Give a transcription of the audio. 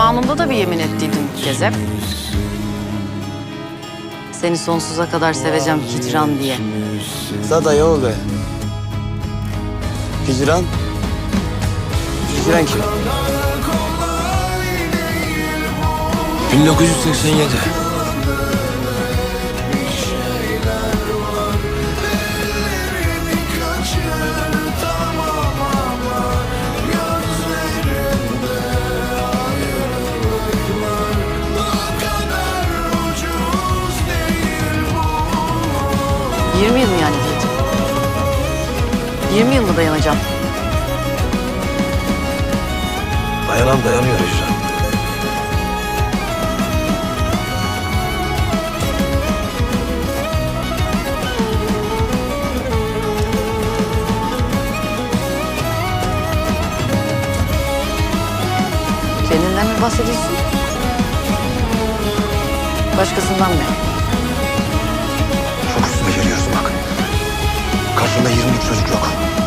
zamanında da bir yemin ettiydin Kezep. Seni sonsuza kadar seveceğim hicran diye. Zada yol be. Hicran? Hicran kim? 1987. Yirmi yıl mı yani Yiğit? 20 yıl mı dayanacağım? Dayanan dayanıyor Hicran. Kendinden mi bahsediyorsun? Başkasından mı? Karşında 23 çocuk yok.